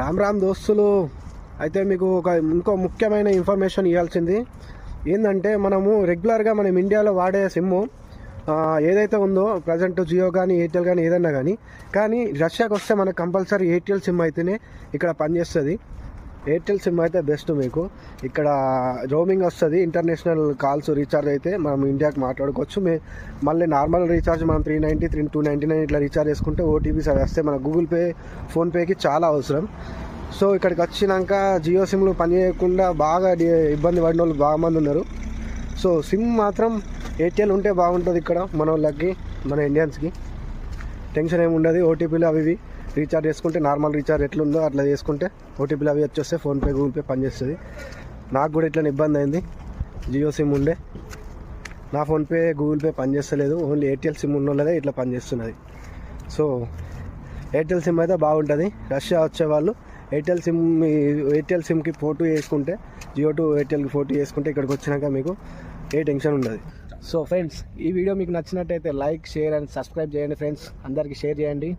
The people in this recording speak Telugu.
రామ్ రామ్ దోస్తులు అయితే మీకు ఒక ఇంకో ముఖ్యమైన ఇన్ఫర్మేషన్ ఇవ్వాల్సింది. ఏంటంటే మనము రెగ్యులర్గా మనం ఇండియాలో వాడే సిమ్ము ఏదైతే ఉందో ప్రజెంట్ జియో కానీ ఎయిర్టెల్ కానీ ఏదన్నా కానీ కానీ రష్యాకి వస్తే మనకు కంపల్సరీ ఎయిర్టెల్ సిమ్ అయితేనే ఇక్కడ పనిచేస్తుంది. ఎయిర్టెల్ సిమ్ అయితే బెస్ట్ మీకు. ఇక్కడ రోమింగ్ వస్తుంది ఇంటర్నేషనల్ కాల్స్ రీఛార్జ్ అయితే మనం ఇండియాకి మాట్లాడుకోవచ్చు. మే మళ్ళీ నార్మల్ రీఛార్జ్ మనం three ninety three two ninety nine ఇట్లా రీఛార్జ్ చేసుకుంటే ఓటీపీస్ అవి వస్తే మన గూగుల్ పే ఫోన్పేకి చాలా అవసరం. సో ఇక్కడికి వచ్చినాక జియో సిమ్లు పనిచేయకుండా బాగా ఇబ్బంది పడిన వాళ్ళు బాగా మంది ఉన్నారు. సో సిమ్ మాత్రం ఎయిర్టెల్ ఉంటే బాగుంటుంది ఇక్కడ మన వాళ్ళకి మన ఇండియన్స్కి టెన్షన్ ఏమి ఉండదు. ఓటీపీలు అవి ఇవి రీఛార్జ్ చేసుకుంటే నార్మల్ రీఛార్జ్ ఎట్లుందో అట్లా చేసుకుంటే ఓటీపీలు అవి వచ్చేస్తే ఫోన్పే గూగుల్ పే పనిచేస్తుంది నాకు కూడా ఇట్లా ఇబ్బంది అయింది. జియో సిమ్ ఉండే. నా ఫోన్పే గూగుల్ పే పనిచేస్తలేదు ఓన్లీ ఎయిర్టెల్ సిమ్ ఉన్న ఇట్లా పనిచేస్తున్నది సో ఎయిర్టెల్ సిమ్ అయితే బాగుంటుంది. రష్యా వచ్చేవాళ్ళు ఎయిర్టెల్ సిమ్ ఎయిర్టెల్ సిమ్కి ఫోటో వేసుకుంటే జియో టు ఎయిర్టెల్కి ఫోటో వేసుకుంటే ఇక్కడికి వచ్చినాక మీకు ఏ టెన్షన్ ఉండదు. సో ఫ్రెండ్స్ ఈ వీడియో మీకు నచ్చినట్టయితే లైక్ షేర్ అండ్ సబ్స్క్రైబ్ చేయండి ఫ్రెండ్స్ అందరికీ షేర్ చేయండి.